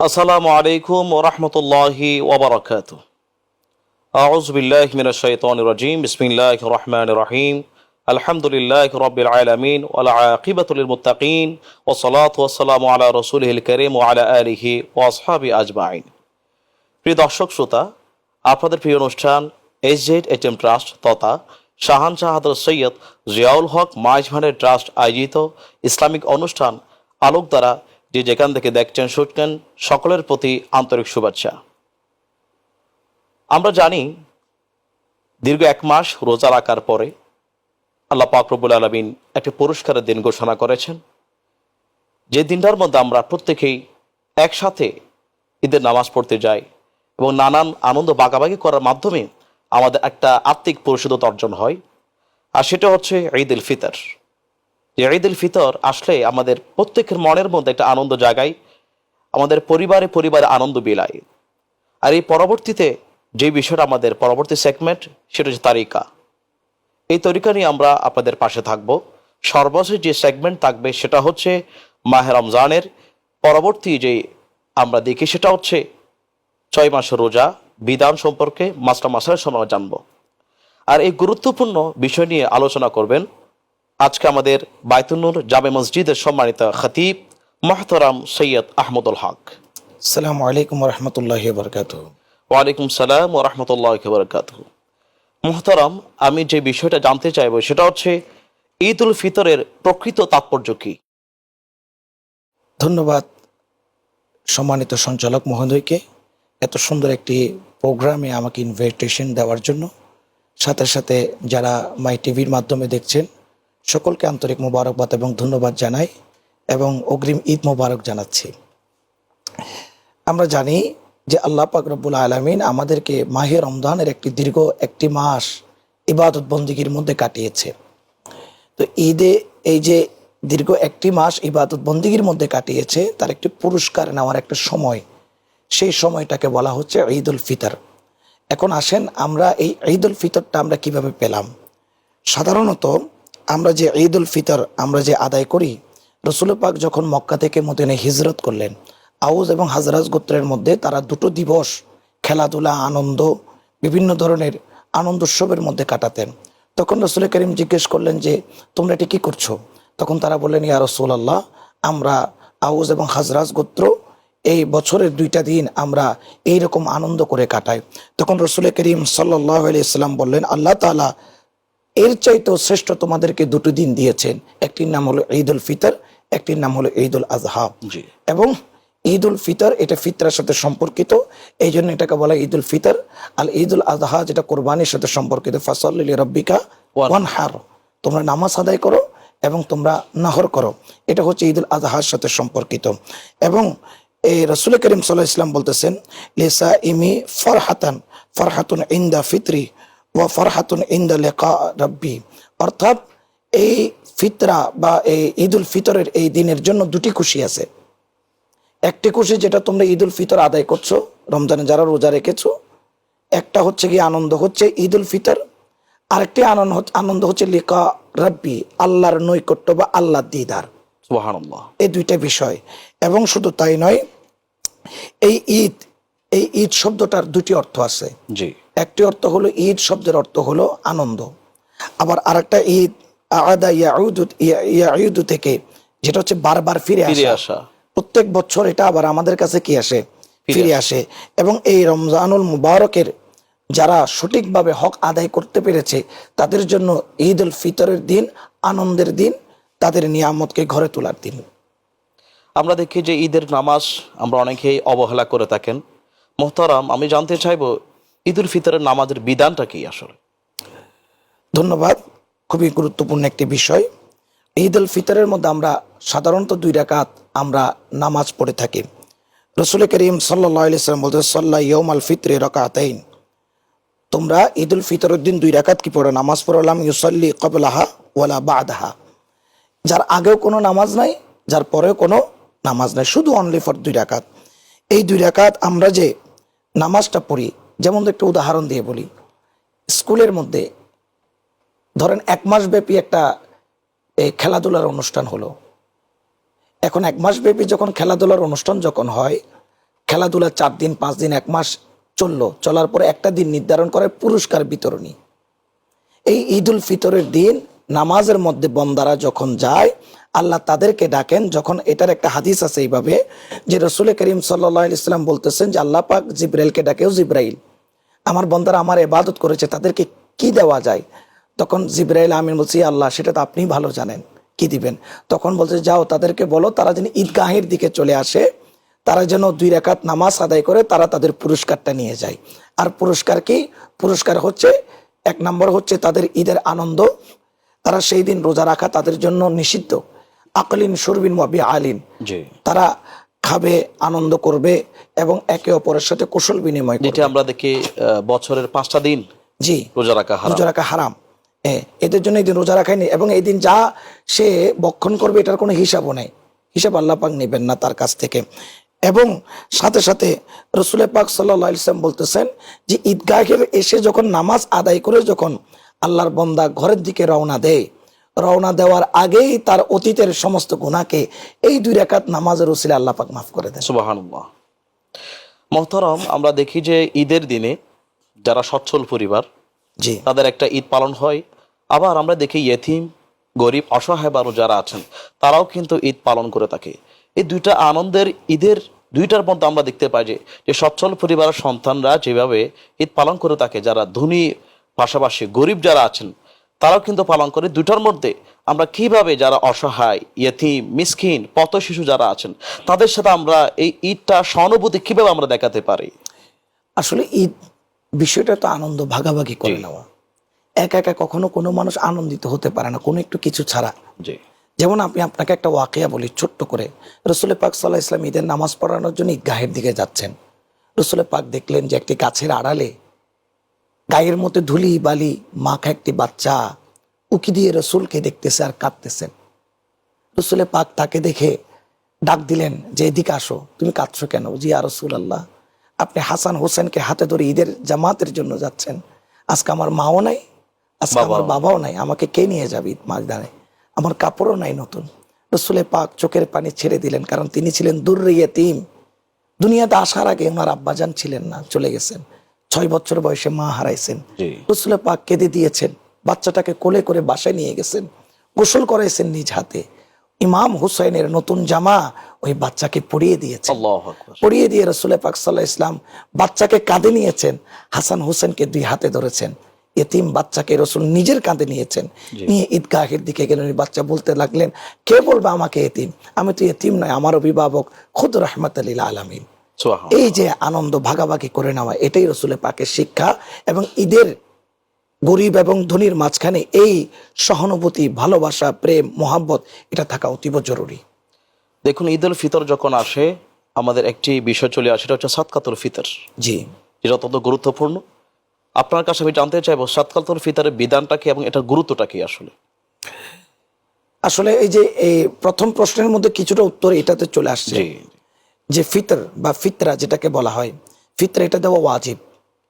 আসসালামু আলাইকুম ওরহমতুল্লাহি ওবরাকাত আউজ বিল্লাহ মিন শাইতান রাজিম। বিসমিল্লাহ রহমান রহিম। আলহামদুলিল্লাহ রবিল আলমিন ওলা আকিবাতুল মুতাকিন ও সালাত ওসালাম আলা রসুলহিল করিম ও আলা আলিহি ও আসহাবি আজমাইন। প্রিয় দর্শক শ্রোতা, আপনাদের প্রিয় অনুষ্ঠান এইচ জেড এইচ ট্রাস্ট তথা শাহান শাহাদুর সৈয়দ জিয়াউল হক মাইজভানের ট্রাস্ট আয়োজিত ইসলামিক অনুষ্ঠান আলোক দ্বারা যে যেখান থেকে দেখছেন শুটকেন সকলের প্রতি আন্তরিক শুভেচ্ছা। আমরা জানি, দীর্ঘ এক মাস রোজা রাখার পরে আল্লাহ পাকরবুল আলমিন একটি পুরস্কারের দিন ঘোষণা করেছেন। যে দিনটার মধ্যে আমরা প্রত্যেকেই একসাথে ঈদের নামাজ পড়তে যাই এবং নানান আনন্দ বাগাবাগি করার মাধ্যমে আমাদের একটা আত্মিক পরিশুদ্ধতা অর্জন হয়, আর সেটা হচ্ছে ঈদ উল ফিতর। যে ঈদ উল ফিতর আসলে আমাদের প্রত্যেকের মনের মধ্যে একটা আনন্দ জাগায়, আমাদের পরিবারে পরিবারে আনন্দ বিলায়। আর এই পরবর্তীতে যে বিষয়টা আমাদের পরবর্তী সেগমেন্ট সেটা হচ্ছে তারিকা। এই তরিকা নিয়ে আমরা আপনাদের পাশে থাকব। সর্বশেষ যে সেগমেন্ট থাকবে, সেটা হচ্ছে মাহে রমজানের। পরবর্তী যে আমরা দেখি, সেটা হচ্ছে ছয় মাসের রোজা, বিধান সম্পর্কে মাস্টার মাসারের সময় জানব। আর এই গুরুত্বপূর্ণ বিষয় নিয়ে আলোচনা করবেন আজকে আমাদের বাইতুন্নুর জামে মসজিদের সম্মানিত খতিব মহতরাম সৈয়দ আহমদুল হক। আসসালামু আলাইকুম রহমতুল্লাহ বরকাত ওয়ালাইকুম সালাম ও রহমতুল্লাহ বরকাত মুহতারাম আমি যে বিষয়টা জানতে চাইব সেটা হচ্ছে ঈদ উল ফিতরের প্রকৃত তাৎপর্য কি? ধন্যবাদ সম্মানিত সঞ্চালক মহোদয়কে এত সুন্দর একটি প্রোগ্রামে আমাকে ইনভাইটেশন দেওয়ার জন্য। সাথে সাথে যারা মাই টিভির মাধ্যমে দেখছেন সকলকে আন্তরিক মোবারকবাদ এবং ধন্যবাদ জানাই এবং অগ্রিম ঈদ মোবারক জানাচ্ছি। আমরা জানি যে আল্লাহ পাক রব্বুল আলমিন আমাদেরকে মাহে রমজানের একটি দীর্ঘ একটি মাস ইবাদত বন্দিগির মধ্যে কাটিয়েছে। তো ঈদে এই যে দীর্ঘ একটি মাস ইবাদত বন্দিগির মধ্যে কাটিয়েছে, তার একটি পুরস্কার নেওয়ার একটা সময়। সেই সময়টাকে বলা হচ্ছে ঈদ উল ফিতর। এখন আসেন আমরা এই ঈদ উল ফিতরটা আমরা কীভাবে পেলাম? সাধারণত আমরা যে ঈদ উল ফিতর আমরা যে আদায় করি, রসুল পাক যখন মক্কা থেকে মদিনে হিজরত করলেন, আউজ এবং হাজরাজ গোত্রের মধ্যে তারা দুটো দিবস খেলাধুলা, আনন্দ, বিভিন্ন ধরনের আনন্দ উৎসবের মধ্যে কাটাতেন। তখন রসুল করিম জিজ্ঞেস করলেন যে, তোমরা এটি কী করছ? তখন তারা বললেন, ইয়া রসুল আল্লাহ আমরা আউজ এবং হাজরাজ গোত্র, এই বছরের দুইটা দিন আমরা এই রকম আনন্দ করে কাটাই। তখন রসুল করিম সাল্লাহ ইসলাম বললেন, আল্লাহ তালা এর চাইতেও শ্রেষ্ঠ তোমাদেরকে দুটো দিন দিয়েছেন। একটির নাম হলো ঈদ উল ফিতর একটির নাম হলো ঈদ উল আজহা এবং ঈদ উল ফিতর এটা ফিতরার সাথে সম্পর্কিত এই জন্য এটাকে বলা হয় ঈদ উল ফিতর। আর ঈদ উল আজহা যেটা কোরবানির সাথে সম্পর্কিত ফাসল্লি রব্বিকা ওয়ান হার তোমরা নামাজ আদায় করো এবং তোমরা নাহর করো। এটা হচ্ছে ঈদ উল আজহার সাথে সম্পর্কিত। এবং এই রসুল করিম সাল্লাহ ইসলাম বলতেছেন লেসা ইমি ফরহাতান ফরহাতুন ইন্দা ফিতরি। ও ফরহাতুন ইন্দা লেখা রব্বি। অর্থাৎ এই ফিতরা বা এই ঈদ উল ফিতরের এই দিনের জন্য দুটি খুশি আছে। একটি খুশি যেটা তোমরা ঈদ উল ফিতর আদায় করছ রমজানে যারা রোজা রেখেছো একটা হচ্ছে কি আনন্দ হচ্ছে ঈদ উল ফিতর আরেকটি আনন্দ আনন্দ হচ্ছে লিকা রব্বি আল্লাহর নৈকট্য বা আল্লাহ দিদার। এই দুইটা বিষয়। এবং শুধু তাই নয় এই ঈদ এই ঈদ শব্দটার দুটি অর্থ আছে। জি। একটি অর্থ হলো ঈদ শব্দের অর্থ হলো আনন্দ। আবার আরেকটা ঈদ আদা ইয়াউদু ইয়া- থেকে যেটা হচ্ছে বারবার ফিরে আসা। প্রত্যেক বছর এটা আবার আমাদের কাছে কি আসে? ফিরে আসে। এবং এই রমজানুল মুবারকের যারা সঠিকভাবে হক আদায় করতে পেরেছে তাদের জন্য ঈদ উল ফিতরের দিন আনন্দের দিন তাদের নিয়ামতকে ঘরে তোলার দিন। আমরা দেখি যে ঈদের নামাজ আমরা অনেকেই অবহেলা করে থাকেন। মোহতারাম আমি জানতে চাইব ঈদ উল ফিতরের নামাজের বিধানটা কি আসলে? ধন্যবাদ। খুবই গুরুত্বপূর্ণ একটি বিষয়। ঈদ উল ফিতরের মধ্যে আমরা সাধারণত দুই রাকাত আমরা নামাজ পড়ে থাকি। রসুল করিম সাল্লাম বলতে সাল্লাহ ইয়ম আল ফিতরে রকাতাইন। তোমরা ঈদ উল ফিতরের দিন দুই রাকাত কি পড়ো? নামাজ পড়লাম ইউসল্লি কবলাহা ওয়ালা বাদাহা। যার আগেও কোনো নামাজ নাই, যার পরেও কোনো নামাজ নাই, শুধু অনলি ফর দুই রাকাত। এই দুই রাকাত আমরা যে নামাজটা পড়ি যেমন একটা উদাহরণ দিয়ে বলি, স্কুলের মধ্যে ধরেন এক মাস ব্যাপী একটা খেলাধুলার অনুষ্ঠান হলো। এখন এক মাস ব্যাপী যখন খেলাধুলার অনুষ্ঠান যখন হয় খেলাধুলা চার দিন, পাঁচ দিন, এক মাস চলল। চলার পরে একটা দিন নির্ধারণ করে পুরস্কার বিতরণী। এই ঈদ উল ফিতরের দিন নামাজের মধ্যে বন্দারা যখন যায়, আল্লাহ তাদেরকে ডাকেন, যখন এটার একটা হাদিস আছে এইভাবে, যে রসুল করিম সাল্লাহ ইসলাম বলতেছেন যে আল্লাহ পাক জিব্রাইলকে ডাকেও জিব্রাইল। আমার বন্দারা আমার এবাদত করেছে, তাদেরকে কি দেওয়া যায়? তখন জিব্রাইল আমিন বলছি আল্লাহ, সেটা তো আপনি ভালো জানেন, কি দিবেন? তখন বলছে, যাও, তাদেরকে বলো, তারা যেন ঈদগাহের দিকে চলে আসে, তারা যেন দুই রাকাত নামাজ আদায় করে, তারা তাদের পুরস্কারটা নিয়ে যায়। আর পুরস্কার কি? পুরস্কার হচ্ছে, এক নম্বর হচ্ছে তাদের ঈদের আনন্দ তারা সেই দিন রোজা রাখা তাদের জন্য নিষিদ্ধ। আকলিন সুরবিন ওয়াবি আলিন তারা খাবে আনন্দ করবে এবং একে অপরের সাথে কুশল বিনিময় যেটা আমরা দেখি বছরের পাঁচটা দিন জি। রোজা রাখা রোজা রাখা হারাম। এদের জন্য এই দিন রোজা রাখাই নেই এবং এই দিন যা সে বক্ষণ করবে এটার কোনো হিসাবও নেই। হিসাব আল্লাহ পাক নেবেন না তার কাছ থেকে। এবং সাথে সাথে রসুলের পাক সাল্লাহ ইসলাম বলতেছেন যে ঈদগাহের এসে যখন নামাজ আদায় করে যখন আল্লাহর বন্দা ঘরের দিকে রওনা দেয়। রওনা দেওয়ার আগেই তার অতীতের সমস্ত গুণাকে এই দুই রেখাত নামাজের উসিলে আল্লাহ পাক মাফ করে দেন। সুবাহানুল্লাহ। মহতরম আমরা দেখি যে ঈদের দিনে যারা সচ্ছল পরিবার জি। তাদের একটা ঈদ পালন হয়। আবার আমরা দেখি ইয়েতিম গরিব অসহায় বারো যারা আছেন তারাও কিন্তু ঈদ পালন করে থাকে। এই দুইটা আনন্দের ঈদের দুইটার মধ্যে আমরা দেখতে পাই যে যে সচ্ছল পরিবারের সন্তানরা যেভাবে ঈদ পালন করে থাকে যারা ধনী পাশাপাশি গরিব যারা আছেন তারাও কিন্তু পালন করে। দুইটার মধ্যে আমরা কীভাবে যারা অসহায় ইয়েতিম মিসকিন পত শিশু যারা আছেন তাদের সাথে আমরা এই ঈদটা সহানুভূতি কীভাবে আমরা দেখাতে পারি? আসলে ঈদ বিষয়টা তো আনন্দ ভাগাভাগি করে নেওয়া। একা একা কখনো কোনো মানুষ আনন্দিত হতে পারে না কোনো একটু কিছু ছাড়া। জি। যেমন আমি আপনাকে একটা ওয়াকিয়া বলি ছোট্ট করে। রসুল পাক সাল্লাহ ইসলাম ঈদের নামাজ পড়ানোর জন্য ঈদগাহের দিকে যাচ্ছেন। রসুল পাক দেখলেন যে একটি গাছের আড়ালে গায়ের মধ্যে ধুলি বালি মাখা একটি বাচ্চা উকি দিয়ে রসুলকে দেখতেছে আর কাঁদতেছেন রসুলে পাক তাকে দেখে ডাক দিলেন যে এদিকে আসো তুমি কাঁদছো কেন? জি আর রসুল আল্লাহ আপনি হাসান হোসেনকে হাতে ধরে ঈদের জামাতের জন্য যাচ্ছেন। আজকে আমার মাও নাই আজকে আমার বাবাও। নাই আমাকে কে নিয়ে যাবে ঈদ ময়দানে? আমার কাপড়ও নাই নতুন। রসুলে পাক চোখের পানি ছেড়ে দিলেন কারণ তিনি ছিলেন দূর তিম দুনিয়াতে আসার আগে ওনার আব্বাজান ছিলেন না চলে গেছেন। ছয় বছর বয়সে মা হারাইছেন। জি। রসুলে পাক কেঁদে দিয়েছেন বাচ্চাটাকে কোলে করে বাসায় নিয়ে গেছেন গোসল করাইছেন নিজ হাতে। ইমাম হুসাইনের নতুন জামা ওই বাচ্চাকে পরিয়ে আল্লাহ আকবার। পরিয়ে দিয়ে রসুলের পাক সাল্লাহ ইসলাম বাচ্চাকে কাঁধে নিয়েছেন হাসান হোসেনকে দুই হাতে ধরেছেন। এতিম বাচ্চাকে রসুল নিজের কাঁধে নিয়েছেন। নিয়ে ঈদগাহের দিকে গেলেন বাচ্চা বলতে লাগলেন কে বলবে আমাকে এতিম? আমি তো এতিম নয় আমার অভিভাবক খুদ রহমত আলীল আলমিন। এই যে আনন্দ ভাগাভাগি করে নেওয়া এটাই রসুলের পাকের শিক্ষা এবং ঈদের গরিব এবং ধনীর মাঝখানে এই সহানুভূতি ভালোবাসা প্রেম মোহাব্বত এটা থাকা অতীব জরুরি। দেখুন ঈদ উল ফিতর যখন আসে আমাদের একটি বিষয় চলে আসে সেটা হচ্ছে সাতকাতুল ফিতর। জি। যেটা অত্যন্ত গুরুত্বপূর্ণ। আপনার কাছে আমি জানতে চাইব সাতকাতুল ফিতরের বিধানটা কি এবং এটার গুরুত্বটা কি আসলে? আসলে এই যে এই প্রথম প্রশ্নের মধ্যে কিছুটা উত্তর এটাতে চলে আসছে। যে ফিতর বা ফিতরা যেটাকে বলা হয় ফিতরা এটা দেওয়া ওয়াজিব।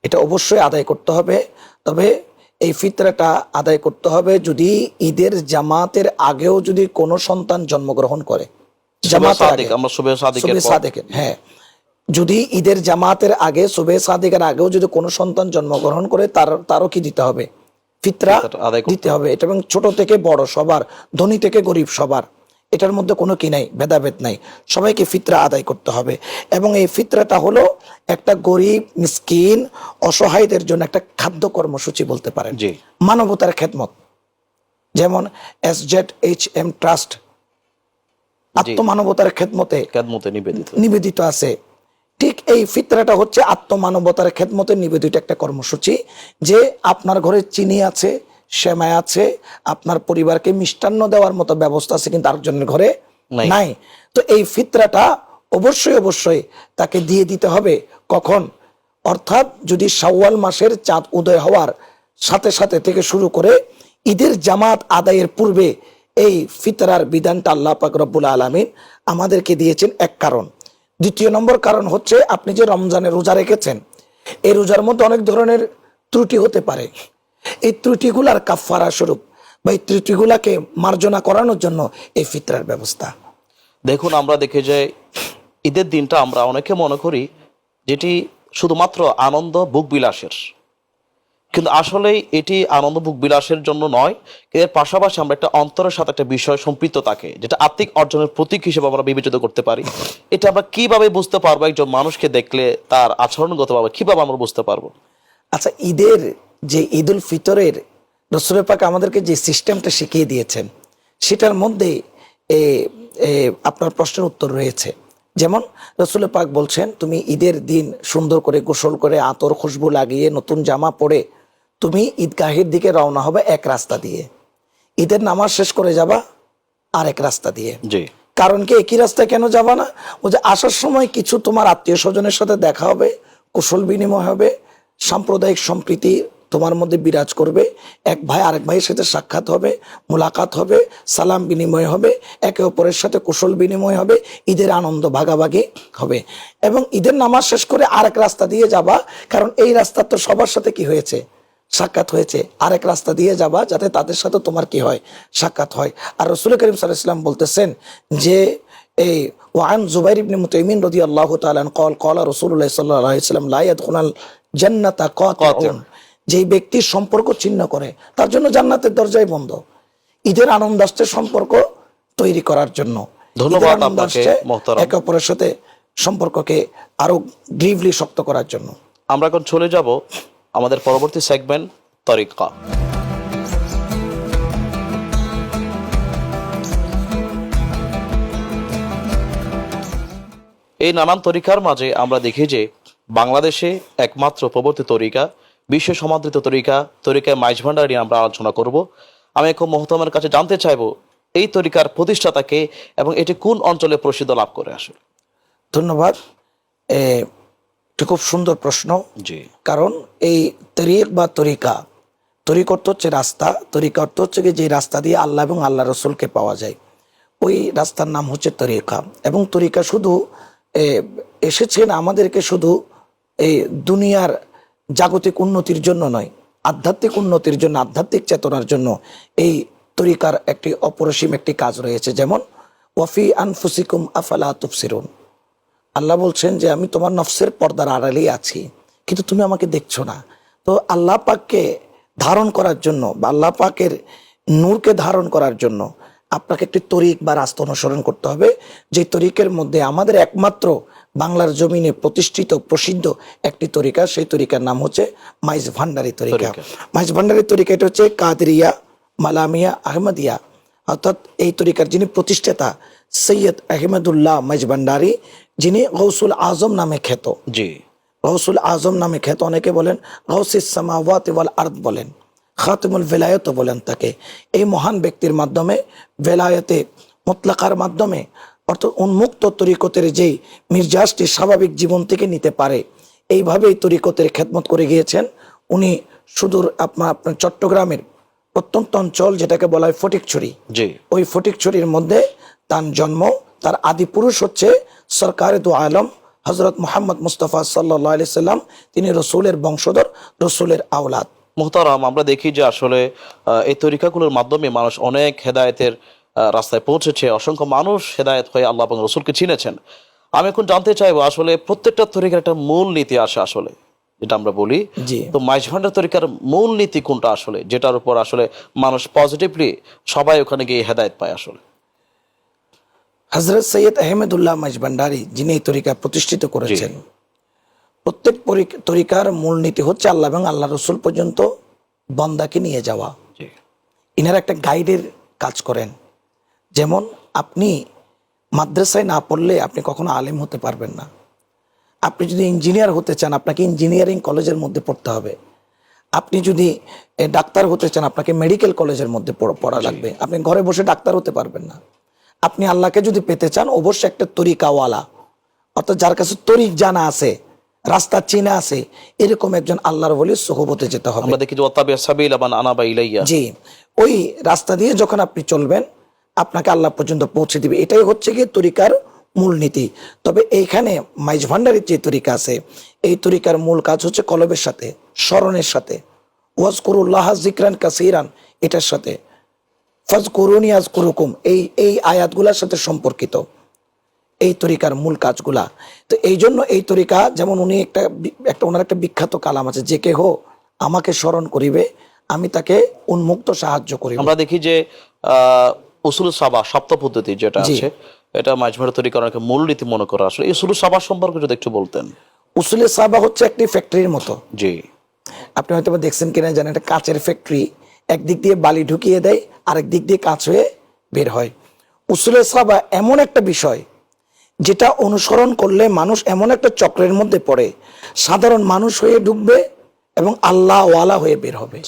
এটা অবশ্যই আদায় করতে হবে তবে এই ফিতরাটা আদায় করতে হবে যদি ঈদের জামাতের আগেও যদি কোনো সন্তান জন্মগ্রহণ করে। সাদিকের হ্যাঁ। যদি ঈদের জামাতের আগে সুবে সাদেকের আগেও যদি কোনো সন্তান জন্মগ্রহণ করে তার তারও কি দিতে হবে? ফিতরা দিতে হবে। এটা এবং ছোট থেকে বড় সবার ধনী থেকে গরিব সবার। এটার মধ্যে কোনো কি নাই ভেদাভেদ নাই। সবাইকে ফিতরা আদায় করতে হবে। এবং এই ফিতরাটা হলো একটা গরিব মিসকিন অসহায়দের জন্য একটা খাদ্য কর্মসূচি বলতে পারেন। জি। মানবতার খেদমত। যেমন S Z H M trust আত্মমানবতার খেদমতে নিবেদিত আছে। ঠিক এই ফিতরাটা হচ্ছে আত্মমানবতার খেদমতে নিবেদিত একটা কর্মসূচি যে আপনার ঘরে চিনি আছে সেমাই আছে আপনার পরিবারকে মিষ্টান্ন দেওয়ার মতো ব্যবস্থা আছে কিন্তু আরেকজনের ঘরে নাই। নাই। তো এই ফিতরাটা অবশ্যই অবশ্যই তাকে দিয়ে দিতে হবে। কখন? অর্থাৎ যদি শাওয়াল মাসের চাঁদ উদয় হওয়ার সাথে সাথে থেকে শুরু করে ঈদের জামাত আদায়ের পূর্বে এই ফিতরার বিধানটা আল্লাহ পাক রব্বুল আলমিন আমাদেরকে দিয়েছেন এক কারণ। দ্বিতীয় নম্বর কারণ হচ্ছে আপনি যে রমজানে রোজা রেখেছেন এই রোজার মধ্যে অনেক ধরনের ত্রুটি হতে পারে। এই ত্রুটিগুলার কাফারা স্বরূপ বা এই ত্রুটিগুলাকে মার্জনা করানোর জন্য এই ফিতরার ব্যবস্থা। দেখুন আমরা দেখে যে ঈদের দিনটা আমরা অনেকে মনে করি যেটি শুধুমাত্র আনন্দ বুক বিলাসের কিন্তু আসলে এটি আনন্দ বুক বিলাসের জন্য নয় এর পাশাপাশি আমরা একটা অন্তরের সাথে একটা বিষয় সম্পৃক্ত থাকে যেটা আত্মিক অর্জনের প্রতীক হিসেবে আমরা বিবেচিত করতে পারি। এটা আমরা কীভাবে বুঝতে পারব একজন মানুষকে দেখলে তার আচরণগতভাবে কীভাবে আমরা বুঝতে পারব? আচ্ছা ঈদের যে ঈদ উল ফিতরের রসুল পাক আমাদেরকে যে সিস্টেমটা শিখিয়ে দিয়েছেন সেটার মধ্যে আপনার প্রশ্নের উত্তর রয়েছে। যেমন রসুল পাক বলছেন তুমি ঈদের দিন সুন্দর করে গোসল করে আতর খুশবু লাগিয়ে নতুন জামা পরে তুমি ঈদগাহের দিকে রওনা হবে এক রাস্তা দিয়ে। ঈদের নামাজ শেষ করে যাবা আরেক রাস্তা দিয়ে। জি। কারণ কি একই রাস্তায় কেন যাবা না? ও যে আসার সময় কিছু তোমার আত্মীয় স্বজনের সাথে দেখা হবে কুশল বিনিময় হবে সাম্প্রদায়িক সম্প্রীতি তোমার মধ্যে বিরাজ করবে। এক ভাই আরেক ভাইয়ের সাথে সাক্ষাৎ হবে, মোলাকাত হবে, সালাম বিনিময় হবে, একে অপরের সাথে কুশল বিনিময় হবে, ঈদের আনন্দ ভাগাভাগি হবে। এবং ঈদের নামাজ শেষ করে আরেক রাস্তা দিয়ে যাবা, কারণ এই রাস্তা তো সবার সাথে কি হয়েছে? সাক্ষাৎ হয়েছে। আরেক রাস্তা দিয়ে যাবা, যাতে তাদের সাথে তোমার কি হয়? সাক্ষাৎ হয়। আর রসুল করিম সাল্লাহ ইসলাম বলতেছেন যে, এই ওয়ান জুবাইর ইবনে মুতাইমিন রাদিয়াল্লাহু তাআলা কল কল রাসূলুল্লাহ সাল্লাল্লাহু আলাইহি ওয়াসাল্লাম, লা ইয়াদখুলুল জান্নাতা কাতিউন। যেই ব্যক্তির সম্পর্ক ছিন্ন করে তার জন্য জান্নাতের দরজাই বন্ধ। ঈদের আনন্দ আসছে সম্পর্ক তৈরি করার জন্য। ধন্যবাদ আপনাকে। একে অপরের সাথে সম্পর্ককে আরও গ্রিভলি শক্ত করার জন্য। আমরা এখন চলে যাব আমাদের পরবর্তী সেগমেন্ট তরিকা। এই নানান তরিকার মাঝে আমরা দেখি যে বাংলাদেশে একমাত্র প্রবর্তিত তরিকা বিশ্ব সমাদৃত তরিকা তরিকায় মাইজ ভান্ডার নিয়ে আমরা আলোচনা করব। আমি এখন মহতমের কাছে জানতে চাইব এই তরিকার প্রতিষ্ঠাতাকে এবং এটি কোন অঞ্চলে প্রসিদ্ধ লাভ করে আসলে ধন্যবাদ। এটি খুব সুন্দর প্রশ্ন। জি। কারণ এই তরিক বা তরিকা তরিক অর্থ হচ্ছে রাস্তা তরিকা অর্থ হচ্ছে যে রাস্তা দিয়ে আল্লাহ এবং আল্লাহ রসুলকে পাওয়া যায়। ওই রাস্তার নাম হচ্ছে তরিকা এবং তরিকা শুধু এসেছেন আমাদেরকে শুধু এই দুনিয়ার জাগতিক উন্নতির জন্য নয়, আধ্যাত্মিক উন্নতির জন্য, আধ্যাত্মিক চেতনার জন্য এই তরিকার একটি অপরসীম একটি কাজ রয়েছে। যেমন, ওয়াফি আনফুসিকুম আফালা তুফসিরুন। আল্লাহ বলছেন যে, আমি তোমার নফসের পর্দার আড়ালেই আছি, কিন্তু তুমি আমাকে দেখছ না। তো আল্লাহ পাককে ধারণ করার জন্য বা আল্লাহ পাকের নূরকে ধারণ করার জন্য আপনাকে একটি তরিক বা রাস্তা অনুসরণ করতে হবে। যে তরিকের মধ্যে আমাদের একমাত্র বাংলার জমিনে প্রতিষ্ঠিত প্রসিদ্ধ একটি তরিকা সেই তরিকার নাম হচ্ছে মাইজ ভান্ডারি তরিকা। মাইজ ভান্ডারি তরিকা এটা হচ্ছে কাদরিয়া মালামিয়া আহমদিয়া। অর্থাৎ এই তরিকার যিনি প্রতিষ্ঠাতা সৈয়দ আহমেদুল্লাহ মাইজ ভান্ডারি যিনি গৌসুল আজম নামে খ্যাত। জি। গৌসুল আজম নামে খ্যাত অনেকে বলেন গৌসিস সামাওয়াত ওয়াল আর্দ বলেন খাতিমুল ভেলায়ত বলেন তাকে। এই মহান ব্যক্তির মাধ্যমে ভেলায়তে মোতলাকার মাধ্যমে অর্থাৎ উন্মুক্ত তরিকতের যেই মির্জাসটি স্বাভাবিক জীবন থেকে নিতে পারে এইভাবেই তরিকতের খেদমত করে গিয়েছেন। উনি সুদূর আপনার আপনার চট্টগ্রামের প্রত্যন্ত অঞ্চল যেটাকে বলা হয় ফটিকছড়ি। জি। ওই ফটিকছড়ির মধ্যে তার জন্ম তার আদি পুরুষ হচ্ছে সরকারে দু আলম হজরত মোহাম্মদ মুস্তফা সাল্লাহ আলি সাল্লাম। তিনি রসুলের বংশধর রসুলের আওলাদ। মোহতারাম আমরা দেখি যে আসলে এই তরিকাগুলোর মাধ্যমে মানুষ অনেক হেদায়েতের রাস্তায় পৌঁছেছে। অসংখ্য মানুষ হেদায়েত হয়ে আল্লাহ এবং রসুলকে চিনেছেন। আমি এখন জানতে চাইব আসলে প্রত্যেকটা তরিকার একটা মূল নীতি আসে আসলে যেটা আমরা বলি। তো মাইজ ভান্ডার তরিকার মূল নীতি কোনটা আসলে? যেটার উপর আসলে মানুষ পজিটিভলি সবাই ওখানে গিয়ে হেদায়ত পায় আসলে। হজরত সৈয়দ আহমেদুল্লাহ মাইজভান্ডারি যিনি এই তরিকা প্রতিষ্ঠিত করেছেন প্রত্যেক তরিকার মূল নীতি হচ্ছে আল্লাহ এবং আল্লাহ রসুল পর্যন্ত বন্দাকে নিয়ে যাওয়া। ইনারা একটা গাইডের কাজ করেন। যেমন আপনি মাদ্রাসায় না পড়লে আপনি কখনো আলেম হতে পারবেন না। আপনি যদি ইঞ্জিনিয়ার হতে চান আপনাকে ইঞ্জিনিয়ারিং কলেজের মধ্যে পড়তে হবে। আপনি যদি ডাক্তার হতে চান আপনাকে মেডিকেল কলেজের মধ্যে পড়- লাগবে। আপনি ঘরে বসে ডাক্তার হতে পারবেন না। আপনি আল্লাহকে যদি পেতে চান অবশ্যই একটা তরিকাওয়ালা অর্থাৎ যার কাছে তরিক জানা আছে রাস্তা চেনা আছে এরকম একজন আল্লাহর বলি সোহবতে যেতে হবে। আমরা দেখি জি। ওই রাস্তা দিয়ে যখন আপনি চলবেন আপনাকে আল্লাহ পর্যন্ত পৌঁছে দিবে। এটাই হচ্ছে গিয়ে তরিকার মূলনীতি তবে এইখানে মাইজ ভান্ডারের যে তরিকা আছে, এই তরিকার মূল কাজ হচ্ছে কলবের সাথে, স্মরণের সাথে। ওয়াজ করুল্লাহ জিকরান কাসিরান, এটার সাথে। ফাজ করুনি এই এই আয়াতগুলার সাথে সম্পর্কিত। এই তরিকার মূল কাজগুলা। তো এই জন্য এই তরিকা, যেমন উনি একটা একটা, ওনার একটা বিখ্যাত কালাম আছে, যে কেহ আমাকে স্মরণ করিবে, আমি তাকে উন্মুক্ত সাহায্য করি আমরা দেখি যে উসুল সাবা সপ্ত পদ্ধতি যেটা আছে এটা মাঝমের তৈরি করার মূল নীতি মনে করা। আসলে উসুল সাবা সম্পর্কে যদি একটু বলতেন। উসুলে সাবা হচ্ছে একটি ফ্যাক্টরির মতো। জি। আপনি হয়তো দেখছেন কিনা জানেন একটা কাচের ফ্যাক্টরি। একদিক দিয়ে বালি ঢুকিয়ে দেয় আরেক দিক দিয়ে কাঁচ হয়ে বের হয়। উসুলে সাবা এমন একটা বিষয় যেটা অনুসরণ করলে মানুষ এমন একটা চক্রের মধ্যে পড়ে। সাধারণ মানুষ হয়ে ঢুকবে এবং আল্লাহ ওয়ালা হয়ে বের হবে।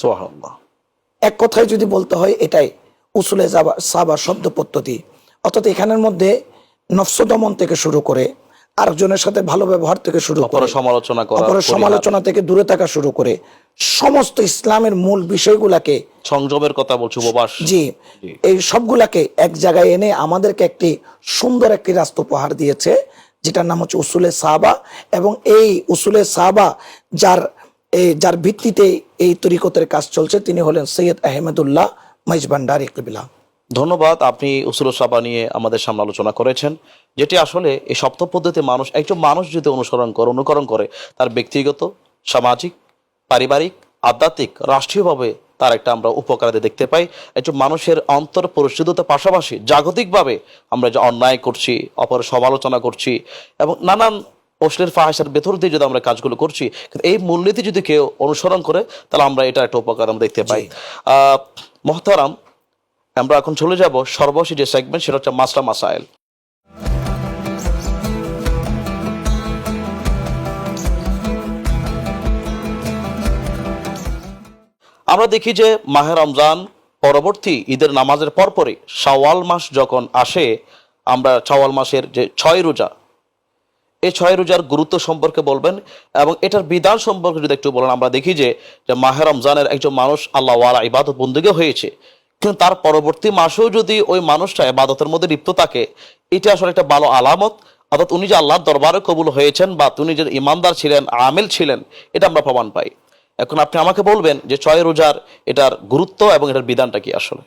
এক কথায় যদি বলতে হয় এটাই। উসুলে যাবা সাবা শব্দ পদ্ধতি। অর্থাৎ এখানের মধ্যে নফস দমন থেকে শুরু করে আরেকজনের সাথে ভালো ব্যবহার থেকে শুরু করে সমালোচনা করা অপরের সমালোচনা থেকে দূরে থাকা শুরু করে সমস্ত ইসলামের মূল বিষয়গুলাকে সংযমের কথা বলছি উপবাস। জি। এই সবগুলাকে এক জায়গায় এনে আমাদেরকে একটি সুন্দর একটি রাস্তা উপহার দিয়েছে যেটার নাম হচ্ছে উসুলে সাহাবা এবং এই উসুলে সাহাবা যার এই যার ভিত্তিতে এই তরিকতের কাজ চলছে তিনি হলেন সৈয়দ আহমেদুল্লাহ মাইজবান্ডার ইকবিলা ধন্যবাদ আপনি উসুল সাবা নিয়ে আমাদের সামনে আলোচনা করেছেন। যেটি আসলে এই সপ্ত পদ্ধতি মানুষ একজন মানুষ যদি অনুসরণ করে অনুকরণ করে তার ব্যক্তিগত সামাজিক পারিবারিক আধ্যাত্মিক রাষ্ট্রীয়ভাবে তার একটা আমরা উপকারিতা দেখতে পাই। একজন মানুষের অন্তর পরিশুদ্ধতার পাশাপাশি জাগতিকভাবে আমরা যে অন্যায় করছি অপর সমালোচনা করছি এবং নানান অশ্লীল ফাহাসার ভেতর দিয়ে যদি আমরা কাজগুলো করছি এই মূলনীতি যদি কেউ অনুসরণ করে তাহলে আমরা এটা একটা উপকার আমরা দেখতে পাই। আহ মহতারাম, আমরা এখন চলে যাব সর্বশেষ যে সেগমেন্ট সেটা হচ্ছে মাসলা মাসাইল। আমরা দেখি যে মাহে রমজান পরবর্তী ঈদের নামাজের পরপরই শাওয়াল মাস যখন আসে, আমরা শাওয়াল মাসের যে ছয় রোজা এই ছয় রোজার গুরুত্ব সম্পর্কে বলবেন এবং এটার বিধান সম্পর্কে যদি একটু বলেন আমরা দেখি যে যে মাহে রমজানের একজন মানুষ আল্লাহ ওয়ালা ইবাদত বন্দীকে হয়েছে। কিন্তু তার পরবর্তী মাসেও যদি ওই মানুষটা ইবাদতের মধ্যে লিপ্ত থাকে এটা আসলে একটা ভালো আলামত। অর্থাৎ উনি যে আল্লাহর দরবারে কবুল হয়েছেন বা তিনি যে ইমানদার ছিলেন আমেল ছিলেন এটা আমরা প্রমাণ পাই। এখন আপনি আমাকে বলবেন যে ছয় রোজার এটার গুরুত্ব এবং এটার বিধানটা কি আসলে?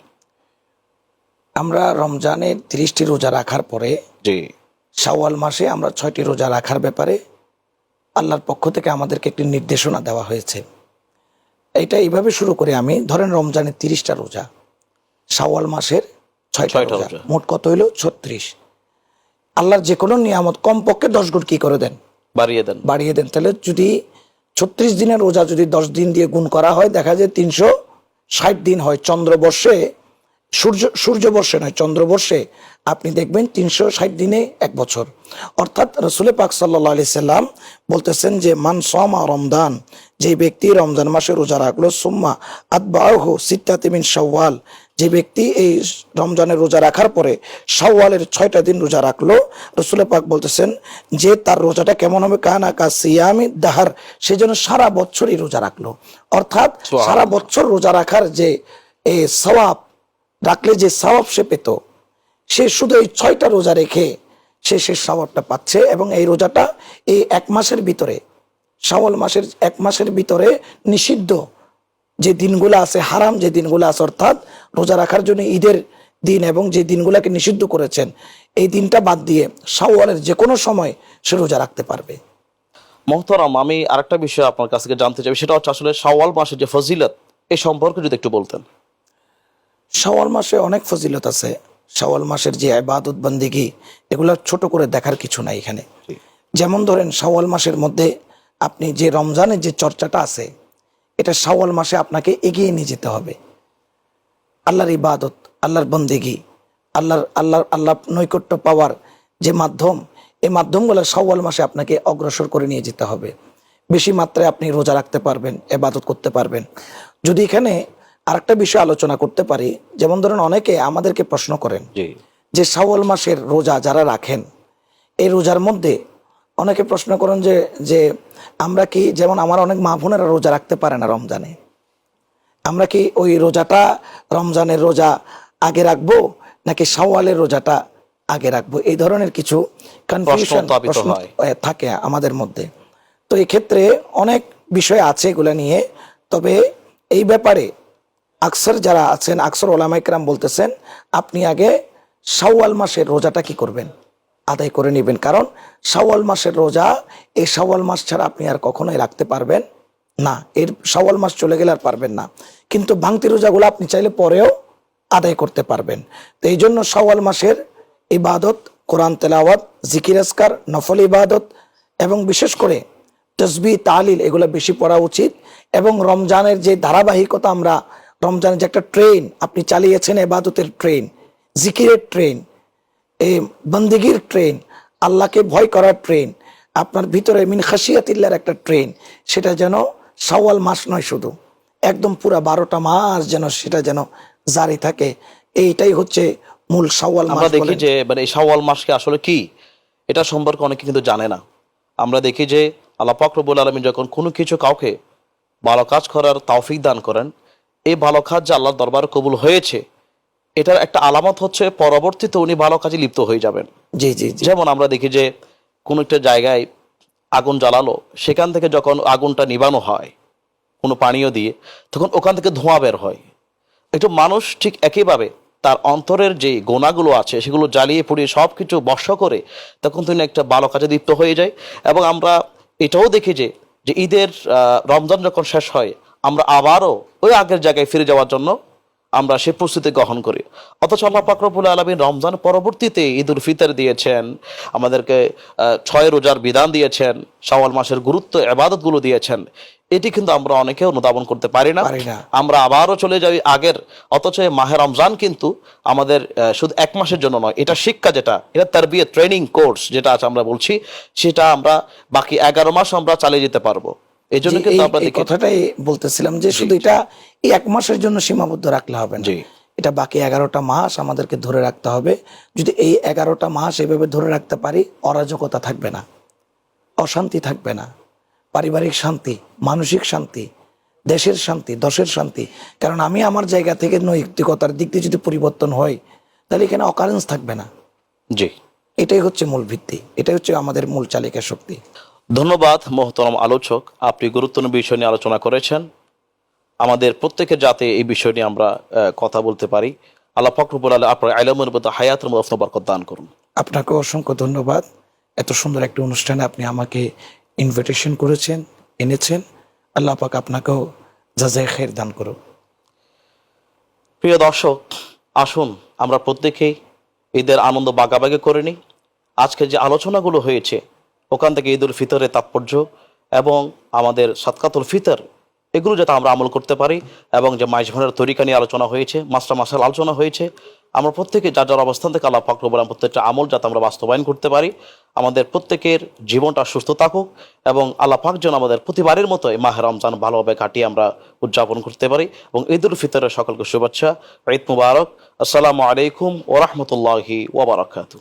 আমরা রমজানের তিরিশটি রোজা রাখার পরে জি। শাওয়াল মাসে আমরা ছয়টি রোজা রাখার ব্যাপারে আল্লাহর পক্ষ থেকে আমাদেরকে একটি নির্দেশনা দেওয়া হয়েছে। এটা এইভাবে শুরু করে আমি। ধরেন রমজানের তিরিশটা রোজা শাওয়াল মাসের ছয়টা রোজা। মোট কত হইল? ছত্রিশ। আল্লাহর যে কোনো নিয়ামত কমপক্ষে দশ গুণ কি করে দেন? বাড়িয়ে দেন। বাড়িয়ে দেন। তাহলে যদি ছত্রিশ দিনের রোজা যদি দশ দিন দিয়ে গুণ করা হয় দেখা যায় তিনশো ষাট দিন হয়। চন্দ্রবর্ষে সূর্য সূর্যবর্ষে নয় চন্দ্রবর্ষে আপনি দেখবেন তিনশো ষাট দিনে এক বছর। অর্থাৎ রসুলে পাক সাল্লা আলি সাল্লাম বলতেছেন যে মান সমা রমদান যে ব্যক্তি রমজান মাসে রোজা রাখল সুম্মা আতবাহ সিত্তাতিমিন শাওয়াল যে ব্যক্তি এই রমজানের রোজা রাখার পরে শাওয়ালের ছয়টা দিন রোজা রাখল রসুলে পাক বলতেছেন যে তার রোজাটা কেমন হবে? কানা কা সিয়ামি দাহার সে যেন সারা বছরই রোজা রাখল। অর্থাৎ সারা বছর রোজা রাখার যে এ সওয়াব রাখলে যে সওয়াব সে পেত। সে শুধু এই ছয়টা রোজা রেখে সে সে সওয়াবটা পাচ্ছে এবং এই রোজাটা এই এক মাসের ভিতরে শাওয়াল মাসের এক মাসের ভিতরে নিষিদ্ধ যে দিনগুলো আছে হারাম যে দিনগুলো আছে অর্থাৎ রোজা রাখার জন্য ঈদের দিন এবং যে দিনগুলোকে নিষিদ্ধ করেছেন এই দিনটা বাদ দিয়ে শাওয়ালের যে কোনো সময় সে রোজা রাখতে পারবে। মহতরম আমি আরেকটা বিষয় আপনার কাছ থেকে জানতে চাই সেটা হচ্ছে আসলে শাওয়াল মাসের যে ফজিলত এই সম্পর্কে যদি একটু বলতেন। শাওয়াল মাসে অনেক ফজিলত আছে। শাওয়াল মাসের যে আবাদত বন্দিগি, এগুলো ছোট করে দেখার কিছু নাই এখানে। যেমন ধরেন, শাওয়াল মাসের মধ্যে আপনি যে রমজানের যে চর্চাটা আছে, এটা শাওয়াল মাসে আপনাকে এগিয়ে নিয়ে যেতে হবে। আল্লাহর ইবাদত, আল্লাহর বন্দেগি, আল্লাহর আল্লাহর আল্লাহ নৈকট্য পাওয়ার যে মাধ্যম, এই মাধ্যমগুলো শাওয়াল মাসে আপনাকে অগ্রসর করে নিয়ে যেতে হবে। বেশি মাত্রায় আপনি রোজা রাখতে পারবেন, এবাদত করতে পারবেন। যদি এখানে আরেকটা বিষয় আলোচনা করতে পারি। যেমন ধরেন অনেকে আমাদেরকে প্রশ্ন করেন যে শাওয়াল মাসের রোজা যারা রাখেন এই রোজার মধ্যে অনেকে প্রশ্ন করেন যে যে আমরা কি যেমন আমার অনেক মা বোনেরা রোজা রাখতে পারে না রমজানে। আমরা কি ওই রোজাটা রমজানের রোজা আগে রাখব নাকি শাওয়ালের রোজাটা আগে রাখব? এই ধরনের কিছু কনফিউশন প্রশ্ন থাকে আমাদের মধ্যে। তো এই ক্ষেত্রে অনেক বিষয় আছে এগুলা নিয়ে তবে এই ব্যাপারে আকসর যারা আছেন, আকসর ওলামাইকরাম বলতেছেন, আপনি আগে শাওয়াল মাসের রোজাটা কি করবেন? আদায় করে নেবেন। কারণ শাওয়াল মাসের রোজা, এই শাওয়াল মাস ছাড়া আপনি আর কখনোই রাখতে পারবেন না। এর শাওয়াল মাস চলে গেলে আর পারবেন না। কিন্তু ভাঙতি রোজাগুলো আপনি চাইলে পরেও আদায় করতে পারবেন। তো এই জন্য শাওয়াল মাসের ইবাদত, কোরআন তেলাওয়াত, জিকির আসকার নফল ইবাদত এবং বিশেষ করে তসবি, তালিল, এগুলো বেশি পড়া উচিত। এবং রমজানের যে ধারাবাহিকতা আমরা রমজানের যে একটা ট্রেন আপনি চালিয়েছেন এবাদতের ট্রেন জিকিরের ট্রেন এই বন্দিগির ট্রেন আল্লাহকে ভয় করার ট্রেন আপনার ভিতরে মিন খাসিয়াতিল্লার একটা ট্রেন সেটা যেন সাওয়াল মাস নয় শুধু একদম পুরা বারোটা মাস যেন সেটা যেন জারি থাকে। এইটাই হচ্ছে মূল সাওয়াল মাস আমরা দেখি যে মানে এই শাওয়াল মাসকে আসলে কি? এটা সম্পর্কে অনেকে কিন্তু জানে না। আমরা দেখি যে আল্লাহ পাক রব্বুল আলমিন যখন কোনো কিছু কাউকে ভালো কাজ করার তৌফিক দান করেন এই ভালো কাজ যে আল্লাহর দরবার কবুল হয়েছে এটার একটা আলামত হচ্ছে পরবর্তীতে উনি ভালো কাজে লিপ্ত হয়ে যাবেন। জি জি জি। যেমন আমরা দেখি যে কোনো একটা জায়গায় আগুন জ্বালালো সেখান থেকে যখন আগুনটা নিবানো হয় কোনো পানীয় দিয়ে তখন ওখান থেকে ধোঁয়া বের হয়। একটু মানুষ ঠিক একইভাবে তার অন্তরের যে গোনাগুলো আছে সেগুলো জ্বালিয়ে পুড়িয়ে সব কিছু বর্ষ করে তখন তিনি একটা ভালো কাজে লিপ্ত হয়ে যায়। এবং আমরা এটাও দেখি যে যে ঈদের রমজান যখন শেষ হয় আমরা আবারও ওই আগের জায়গায় ফিরে যাওয়ার জন্য আমরা সে প্রস্তুতি গ্রহণ করি। অথচ আল্লাহ পাকরবুল আলমিন রমজান পরবর্তীতে ঈদ উল ফিতর দিয়েছেন আমাদেরকে ছয় রোজার বিধান দিয়েছেন শাওয়াল মাসের গুরুত্ব এবাদতগুলো দিয়েছেন। এটি কিন্তু আমরা অনেকে অনুধাবন করতে পারি না। আমরা আবারও চলে যাই আগের অথচ মাহে রমজান কিন্তু আমাদের শুধু এক মাসের জন্য নয় এটা শিক্ষা যেটা এটা তার বিয়ে ট্রেনিং কোর্স যেটা আছে আমরা বলছি সেটা আমরা বাকি এগারো মাস আমরা চালিয়ে যেতে পারব। এই জন্য কিন্তু কথাটাই বলতেছিলাম যে শুধু এটা এই এক মাসের জন্য সীমাবদ্ধ রাখলে হবে না। এটা বাকি এগারোটা মাস আমাদেরকে ধরে রাখতে হবে। যদি এই এগারোটা মাস এভাবে ধরে রাখতে পারি অরাজকতা থাকবে না অশান্তি থাকবে না পারিবারিক শান্তি মানসিক শান্তি দেশের শান্তি দশের শান্তি। কারণ আমি আমার জায়গা থেকে নৈতিকতার দিক দিয়ে যদি পরিবর্তন হয় তাহলে এখানে অকারেন্স থাকবে না। জি। এটাই হচ্ছে মূল ভিত্তি এটাই হচ্ছে আমাদের মূল চালিকা শক্তি। ধন্যবাদ মোহতরম আলোচক। আপনি গুরুত্বপূর্ণ বিষয় নিয়ে আলোচনা করেছেন। আমাদের প্রত্যেকের যাতে এই বিষয় নিয়ে আমরা কথা বলতে পারি। আল্লাহ ফকরবুল আল্লাহ আপনার আলমের মধ্যে হায়াতের মধ্যে বরকত দান করুন। আপনাকে অসংখ্য ধন্যবাদ। এত সুন্দর একটা অনুষ্ঠানে আপনি আমাকে ইনভিটেশন করেছেন এনেছেন। আল্লাহ পাক আপনাকেও যাজাই খের দান করুন প্রিয় দর্শক আসুন আমরা প্রত্যেকেই ঈদের আনন্দ বাগাবাগি করে নিই। আজকে যে আলোচনাগুলো হয়েছে ওখান থেকে ঈদ উল ফিতরের তাৎপর্য এবং আমাদের সাতকাতুল ফিতর, এগুলো যাতে আমরা আমল করতে পারি এবং যে মাইজভানের তরিকা নিয়ে আলোচনা হয়েছে, মাস্টার মাসাল আলোচনা হয়েছে, আমরা প্রত্যেকে যার যার অবস্থান থেকে আল্লাহ পাক রব্বুল প্রত্যেকটা আমল যাতে আমরা বাস্তবায়ন করতে পারি, আমাদের প্রত্যেকের জীবনটা সুস্থ থাকুক এবং আল্লাহ পাক যেন আমাদের প্রতিবারের মতো এই মাহে রমজান ভালোভাবে কাটিয়ে আমরা উদযাপন করতে পারি এবং ঈদ উল ফিতরের সকলকে শুভেচ্ছা, ঈদ মুবারক, আসসালামু আলাইকুম ওরহমতুল্লাহি ওবরাকাতু